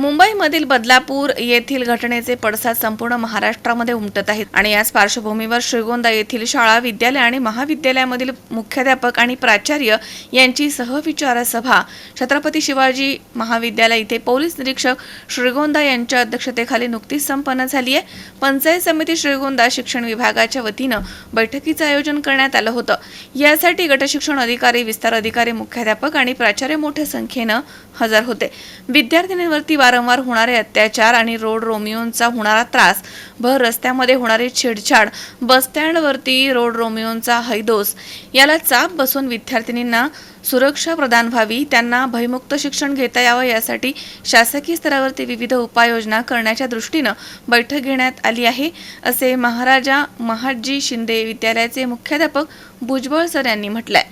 मुंबईमधील बदलापूर येथील घटनेचे पडसाद संपूर्ण महाराष्ट्रामध्ये उमटत आहेत. आणि याच पार्श्वभूमीवर श्रीगोंदा येथील शाळा विद्यालय आणि महाविद्यालयामधील मुख्याध्यापक आणि प्राचार्य यांची सहविचार सभा छत्रपती शिवाजी महाविद्यालय इथे पोलीस निरीक्षक श्रीगोंदा यांच्या अध्यक्षतेखाली नुकतीच संपन्न झाली आहे. पंचायत समिती श्रीगोंदा शिक्षण विभागाच्या वतीनं बैठकीचं आयोजन करण्यात आलं होतं. यासाठी गटशिक्षण अधिकारी विस्तार अधिकारी मुख्याध्यापक आणि प्राचार्य मोठ्या संख्येनं हजर होते. विद्यार्थिनींवरती वारंवार होणारे अत्याचार आणि रोड रोमिओंचा होणारा त्रास भर रस्त्यामध्ये होणारी छेडछाड बसस्टँडवरती रोड रोमिओंचा हैदोस याला चाप बसून विद्यार्थिनींना सुरक्षा प्रदान व्हावी त्यांना भयमुक्त शिक्षण घेता यावं यासाठी शासकीय स्तरावरती विविध उपाययोजना करण्याच्या दृष्टीनं बैठक घेण्यात आली आहे असे महाराजा महाजी शिंदे विद्यालयाचे मुख्याध्यापक भुजबळ सर यांनी म्हटलंय.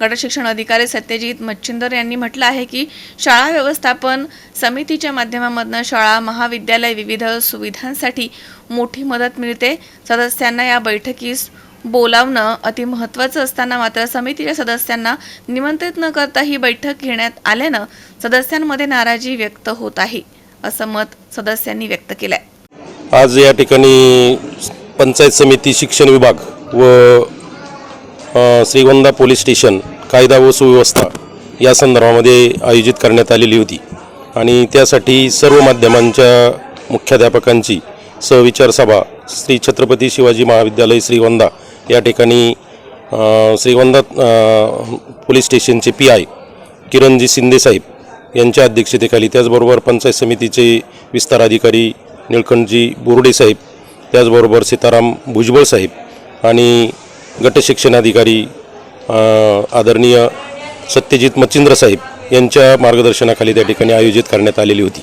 गटशिक्षण अधिकारी सत्यजित मच्छिंदर यांनी म्हटलं आहे की शाळा व्यवस्थापन समितीच्या माध्यमामधनं शाळा महाविद्यालय विविध सुविधांसाठी मोठी मदत मिळते. सदस्यांना या बैठकीस बोलावणं अति महत्त्वाचं असताना मात्र समितीच्या सदस्यांना निमंत्रित न करता ही बैठक घेण्यात आल्यानं सदस्यांमध्ये नाराजी व्यक्त होत आहे असं मत सदस्यांनी व्यक्त केलंय. आज या ठिकाणी पंचायत समिती शिक्षण विभाग व श्रीगोंदा पोलीस स्टेशन कायदा व सुव्यवस्था या संदर्भामध्ये आयोजित करण्यात आलेली होती. आणि त्यासाठी सर्व माध्यमांच्या मुख्याध्यापकांची सहविचार सभा श्री छत्रपती शिवाजी महाविद्यालय श्रीगोंदा या ठिकाणी श्रीगोंदा पोलीस स्टेशनचे पी आय किरणजी शिंदेसाहेब यांच्या अध्यक्षतेखाली त्याचबरोबर पंचायत समितीचे विस्तार अधिकारी निळकंठजी बोर्डे साहेब त्याचबरोबर सीताराम भुजबळ साहेब आणि गट शिक्षणाधिकारी आदरणीय सत्यजित मच्छिंद्र साहेब यांच्या मार्गदर्शनाखाली त्या ठिकाणी आयोजित करण्यात आलेली होती.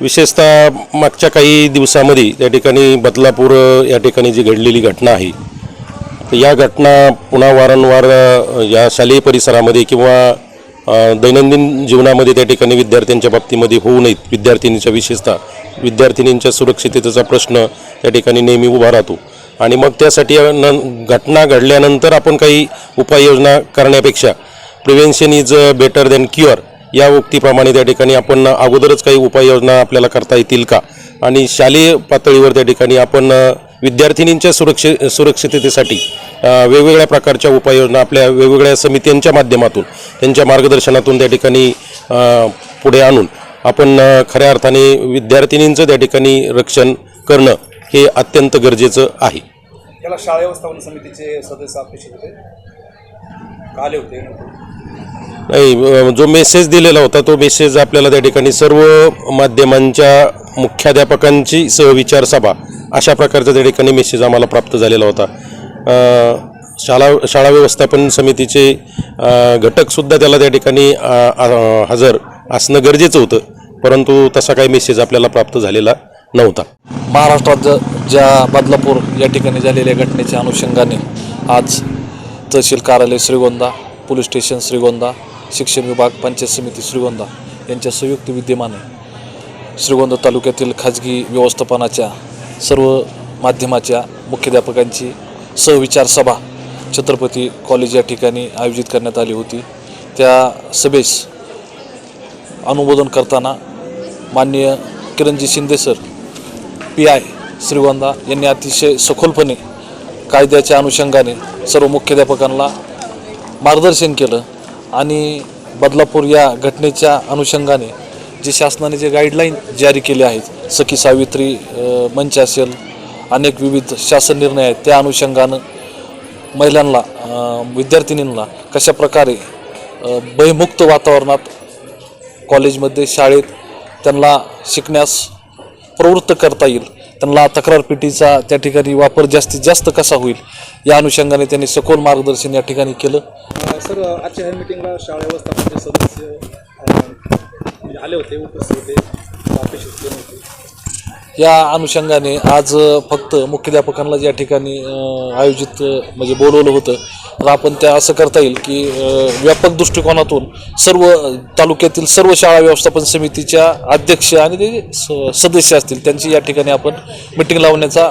विशेषतः मागच्या काही दिवसामध्ये त्या ठिकाणी बदलापूर या ठिकाणी जी घडलेली घटना आहे या घटना पुन्हा वारंवार या शालेय परिसरामध्ये किंवा दैनंदिन जीवनामध्ये त्या ठिकाणी विद्यार्थ्यांच्या बाबतीमध्ये होऊ नयेत. विद्यार्थिनीच्या विशेषतः विद्यार्थिनींच्या सुरक्षिततेचा प्रश्न त्या ठिकाणी नेहमी उभा राहतो. आणि मग त्यासाठी न घटना घडल्यानंतर आपण काही उपाययोजना करण्यापेक्षा prevention is better than cure या उक्तीप्रमाणे त्या ठिकाणी आपण uh, अगोदरच काही उपाययोजना आपल्याला करता येतील का? आणि शालेय पातळीवर त्या ठिकाणी आपण uh, विद्यार्थिनींच्या सुरक्षि सुरक्षिततेसाठी uh, वेगवेगळ्या प्रकारच्या उपाययोजना आपल्या वेगवेगळ्या समित्यांच्या माध्यमातून त्यांच्या मार्गदर्शनातून त्या ठिकाणी पुढे आणून आपण खऱ्या अर्थाने विद्यार्थिनींचं त्या ठिकाणी रक्षण करणं हे अत्यंत गरजेचं आहे. त्याला शाळा व्यवस्थापन समितीचे सदस्य अपेक्षित होते. आले होते? नाही जो मेसेज दिलेला होता तो मेसेज आपल्याला त्या ठिकाणी सर्व माध्यमांच्या मुख्याध्यापकांची सहविचार सभा अशा प्रकारचा त्या ठिकाणी मेसेज आम्हाला प्राप्त झालेला होता. शाळा शाळा व्यवस्थापन समितीचे घटकसुद्धा त्याला त्या ठिकाणी हजर असणं गरजेचं होतं. परंतु तसा काही मेसेज आपल्याला प्राप्त झालेला नव्हता. महाराष्ट्रात ज ज्या बदलापूर या ठिकाणी झालेल्या घटनेच्या अनुषंगाने आज तहसील कार्यालय श्रीगोंदा पोलीस स्टेशन श्रीगोंदा शिक्षण विभाग पंचायत समिती श्रीगोंदा यांच्या संयुक्त विद्यमाने श्रीगोंदा तालुक्यातील खाजगी व्यवस्थापनाच्या सर्व माध्यमाच्या मुख्याध्यापकांची सहविचार सभा छत्रपती कॉलेज या ठिकाणी आयोजित करण्यात आली होती. त्या सभेस अनुमोदन करताना माननीय Kiranji Shinde sir P I Shrigonda यांनी अतिशय सखोलपणे कायद्याच्या अनुषंगाने सर्व मुख्याध्यापकांना मार्गदर्शन केलं आणि बदलापूर या घटनेच्या अनुषंगाने जे शासनाने जे गाईडलाईन जारी केले आहेत सखी सावित्री मंच असेल अनेक विविध शासन निर्णय आहेत त्या अनुषंगानं महिलांना विद्यार्थिनींना कशाप्रकारे प्रकारे भयमुक्त वातावरणात कॉलेजमध्ये शाळेत त्यांना शिकण्यास प्रवृत्त करता येईल. त्यांना तक्रारपेटीचा त्या ठिकाणी वापर जास्तीत जास्त कसा होईल या अनुषंगाने त्यांनी सखोल मार्गदर्शन या ठिकाणी केलं. सर आजच्या ह्या मिटिंगला शाळा व्यवस्थापनाचे सदस्य म्हणजे आले होते उपस्थित होते अपेक्षित होते. या अनुषंगाने आज फक्त मुख्याध्यापकांना ज्या ठिकाणी आयोजित म्हणजे बोलवलं होतं. तर आपण त्या असं करता येईल की व्यापक दृष्टिकोनातून सर्व तालुक्यातील सर्व शाळा व्यवस्थापन समितीच्या अध्यक्ष आणि ते स- सदस्य असतील त्यांची या ठिकाणी आपण मिटिंग लावण्याचा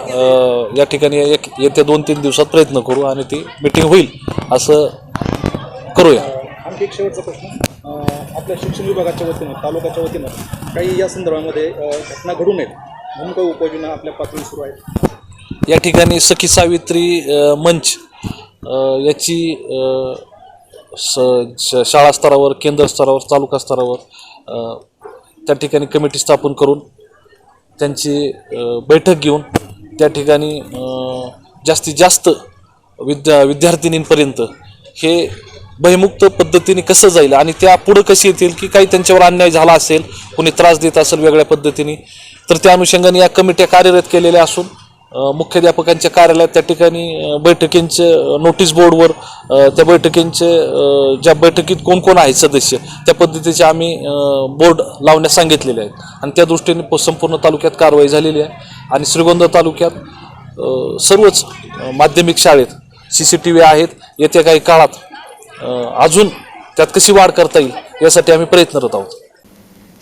या ठिकाणी एक येत्या दोन तीन दिवसात प्रयत्न करू आणि ती मिटिंग होईल असं करूया. आणखी एक शेवटचा प्रश्न. आपल्या शिक्षण विभागाच्या वतीनं तालुक्याच्या वतीनं काही या संदर्भामध्ये घटना घडू नयेत. म्हणून काही उपाययोजना आपल्या पातळी सुरू आहेत या ठिकाणी सखी सावित्री मंच याची स शाळा स्तरावर केंद्र स्तरावर तालुका स्तरावर त्या ठिकाणी कमिटी स्थापन करून त्यांची बैठक घेऊन त्या ठिकाणी जास्तीत जास्त विद्या विद्यार्थिनींपर्यंत हे भयमुक्त पद्धतीने कसं जाईल आणि त्या पुढं कशी येतील की काही त्यांच्यावर अन्याय झाला असेल कोणी त्रास देत असेल वेगळ्या पद्धतीने तर त्या अनुषंगाने या कमिट्या कार्यरत केलेल्या असून मुख्याध्यापकांच्या कार्यालयात त्या ठिकाणी बैठकींचे नोटीस बोर्डवर त्या बैठकींचे ज्या बैठकीत कोण कोण आहेत सदस्य त्या पद्धतीचे आम्ही बोर्ड लावण्यास सांगितलेले आहेत. आणि त्या दृष्टीने प- संपूर्ण तालुक्यात कारवाई झालेली आहे. आणि श्रीगोंदा तालुक्यात सर्वच माध्यमिक शाळेत सी सी टी व्ही आहेत. येत्या काही काळात अजून त्यात कशी वाढ करता येईल यासाठी आम्ही प्रयत्नरत आहोत.